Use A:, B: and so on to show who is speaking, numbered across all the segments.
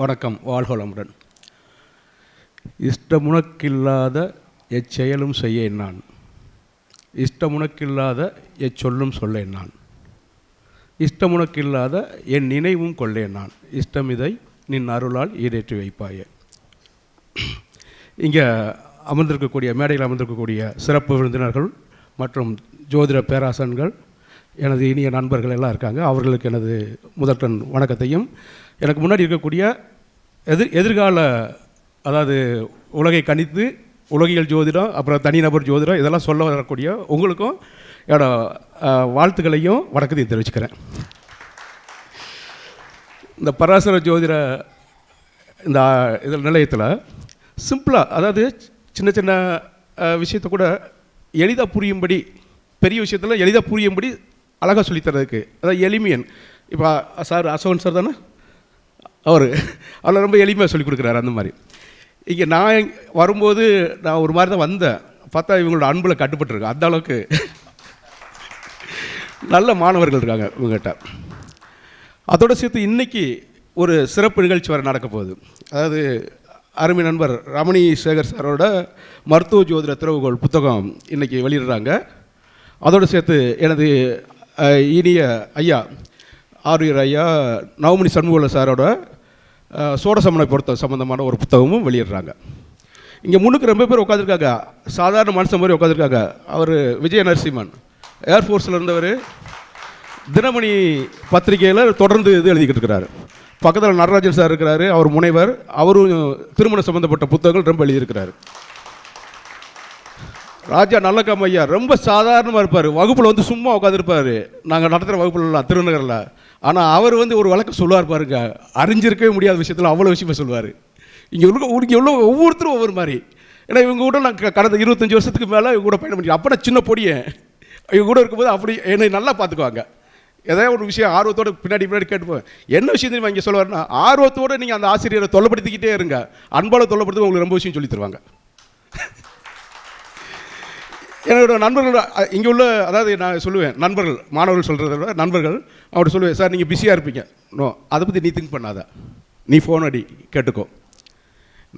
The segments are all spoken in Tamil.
A: வணக்கம் வாழ்கோளமுடன். இஷ்டமுனக்கில்லாத எச்செயலும் செய்ய நான் இஷ்டமுனக்கில்லாத எச்சொல்லும் சொல்லேன் நான் இஷ்டமுனக்கில்லாத என் நினைவும் கொள்ளேன் நான் இஷ்டமிதை நின் அருளால் ஈடேற்றி வைப்பாயே. இங்கே அமர்ந்திருக்கக்கூடிய மேடையில் அமர்ந்திருக்கக்கூடிய சிறப்பு விருந்தினர்கள் மற்றும் ஜோதிட பேராசன்கள் எனது இனிய நண்பர்கள் எல்லாம் இருக்காங்க. அவர்களுக்கு எனது முதற்கண் வணக்கத்தையும் எனக்கு முன்னாடி இருக்கக்கூடிய எதிர் எதிர்கால அதாவது உலகை கணித்து உலகியல் ஜோதிடம் அப்புறம் தனிநபர் ஜோதிடம் இதெல்லாம் சொல்ல வரக்கூடிய உங்களுக்கும் என்னோட வாழ்த்துக்களையும் வணக்கத்தையும் தெரிவிச்சுக்கிறேன். இந்த பராசர ஜோதிட இந்த இதில் நிலையத்தில் சிம்பிளாக அதாவது சின்ன சின்ன விஷயத்தை கூட எளிதாக புரியும்படி பெரிய விஷயத்தில் எளிதாக புரியும்படி அழகாக சொல்லித்தரதுக்கு அதாவது எளிமையன். இப்போ சார் அசோகன் சார் தானே? அவர். அவர் ரொம்ப எளிமையாக சொல்லி கொடுக்குறாரு அந்த மாதிரி. இங்கே நான் வரும்போது நான் ஒரு மாதிரி தான் வந்தேன். பார்த்தா இவங்களோட அன்பில் கட்டுப்பட்டுருக்கேன் அந்த அளவுக்கு நல்ல மாணவர்கள் இருக்காங்க இவங்ககிட்ட. அதோடு சேர்த்து இன்றைக்கி ஒரு சிறப்பு நிகழ்ச்சி வர நடக்க போகுது. அதாவது அருமை நண்பர் ரமணி சேகர் சாரோட மருத்துவ ஜோதிட திறவுகோள் புத்தகம் இன்றைக்கி வெளியிடுறாங்க. அதோடு சேர்த்து எனது இனிய ஐயா ஆரியர் ஐயா நவமணி சண்முகல சாரோட சோடசமனை பொறுத்த சம்மந்தமான ஒரு புத்தகமும் வெளியிடுறாங்க. இங்கே முன்னுக்கு ரொம்ப பேர் உட்காந்துருக்காங்க சாதாரண மனுஷன் மாதிரி உட்காந்துருக்காங்க அவர் விஜய நரசிம்மன். ஏர்ஃபோர்ஸில் இருந்தவர் தினமணி பத்திரிகையில் தொடர்ந்து இது எழுதிக்கிட்டு இருக்கிறாரு. பக்கத்தில் நடராஜன் சார் இருக்கிறாரு அவர் முனைவர். அவரும் திருமணம் சம்பந்தப்பட்ட புத்தகங்கள் ரொம்ப எழுதியிருக்கிறாரு. ராஜா நல்லக்கம் ஐயா ரொம்ப சாதாரணமாக இருப்பார். வகுப்பில் வந்து சும்மா உட்காந்துருப்பார் நாங்கள் நடத்துகிற வகுப்புலாம் திருநகரில். ஆனால் அவர் வந்து ஒரு வழக்கம் சொல்லுவார் பாருங்க. அறிஞ்சிருக்கவே முடியாத விஷயத்தில் அவ்வளோ விஷயமா சொல்லுவார். இங்கே உள்ள இங்கே உள்ள ஒவ்வொருத்தரும் ஒவ்வொரு மாதிரி. ஏன்னா இவங்க கூட நான் கடந்த இருபத்தஞ்சி வருஷத்துக்கு மேலே இவங்க கூட பயணம் பண்ணி அப்போ நான் சின்ன பொடியேன் இவங்க கூட இருக்கும்போது அப்படி என்னை நல்லா பார்த்துக்குவாங்க. ஏதாவது ஒரு விஷயம் ஆர்வத்தோட பின்னாடி பின்னாடி கேட்டுப்போம் என்ன விஷயம் தெரியுமா இங்கே சொல்லுவாருன்னா ஆர்வத்தோடு நீங்கள் அந்த ஆசிரியரை தொல்லைப்படுத்திக்கிட்டே இருங்க. அன்பால தொல்லைப்படுத்தி உங்களுக்கு ரொம்ப விஷயம் சொல்லி தருவாங்க. என்னோட நண்பர்கள் இங்கே உள்ள அதாவது நான் சொல்லுவேன் நண்பர்கள் மாணவர்கள் சொல்கிறத விட நண்பர்கள் அவர்கிட்ட சொல்லுவேன் சார் நீங்கள் பிஸியாக இருப்பீங்க. நோ அதை பற்றி நீ திங்க் பண்ணாத. நீ ஃபோன் அடி கேட்டுக்கோ.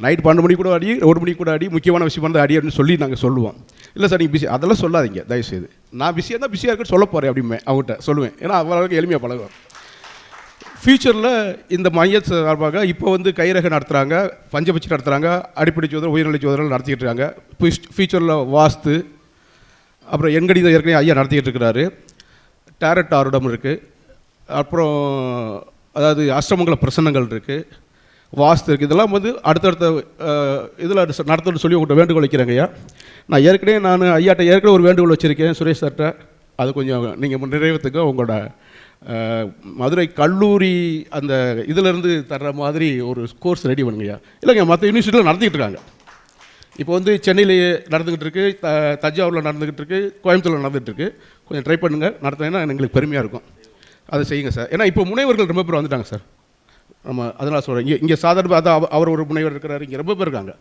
A: நைட் பன்னெண்டு மணி கூட அடி ஒரு மணி கூட அடி முக்கியமான விஷயம் வந்து அடி அப்படின்னு சொல்லி நாங்கள் சொல்லுவோம். இல்லை சார் நீங்கள் பிஸி அதெல்லாம் சொல்லாதீங்க தயவுசெய்து. நான் பிஸியாக இருந்தால் பிஸியாக இருக்குன்னு சொல்ல போகிறேன் அப்படிமே அவங்ககிட்ட சொல்லுவேன். ஏன்னா அவளுக்கு எளிமையாக பழகுவேன் ஃப்யூச்சரில் இந்த மைய சார்பாக இப்போ வந்து கைரக நடத்துகிறாங்க பஞ்சபட்சி நடத்துகிறாங்க அடிப்படை சோதனை உயர்நிலை சோதனை நடத்திக்கிட்டு இருக்காங்க. ஃப்யூச்சரில் வாஸ்து அப்புறம் எண்கணிதம் ஏற்கனவே ஐயா நடத்திக்கிட்டு இருக்கிறாரு. டேரட் ஆருடம் இருக்குது அப்புறம் அதாவது அஷ்டமங்கல பிரசன்னங்கள் இருக்குது வாஸ்து இருக்குது இதெல்லாம் வந்து அடுத்தடுத்த இதில் நடத்தணும்னு சொல்லி உங்கள்கிட்ட வேண்டுகோள் வைக்கிறேங்க ஐயா. நான் ஏற்கனவே நான் ஐயாட்ட ஏற்கனவே ஒரு வேண்டுகோள் வச்சுருக்கேன் சுரேஷ் சார்கிட்ட அது கொஞ்சம் நீங்கள் நிறைவேற்றுக்க உங்களோட மதுரை கல்லூரி அந்த இதிலேருந்து தர்ற மாதிரி ஒரு கோர்ஸ் ரெடி பண்ணுங்கய்யா இல்லைங்க மற்ற யூனிவர்சிட்டியில் நடத்திக்கிட்டு இருக்காங்க. இப்போ வந்து சென்னையிலேயே நடந்துக்கிட்டு இருக்கு த தஞ்சாவூரில் நடந்துக்கிட்டு இருக்கு கோயம்புத்தூரில் நடந்துகிட்டு இருக்கு கொஞ்சம் ட்ரை பண்ணுங்கள் நடத்தினீங்கன்னா எங்களுக்கு பெருமையாக இருக்கும். அதை செய்யுங்க சார் ஏன்னா இப்போ முனைவர்கள் ரொம்ப பேர் வந்துட்டாங்க சார் நம்ம அதனால் சொல்கிறேன் இங்கே இங்கே சாதாரண அதான் அவ- அவர் ஒரு முனைவர் இருக்கிறார் இங்கே ரொம்ப பேர் இருக்காங்க.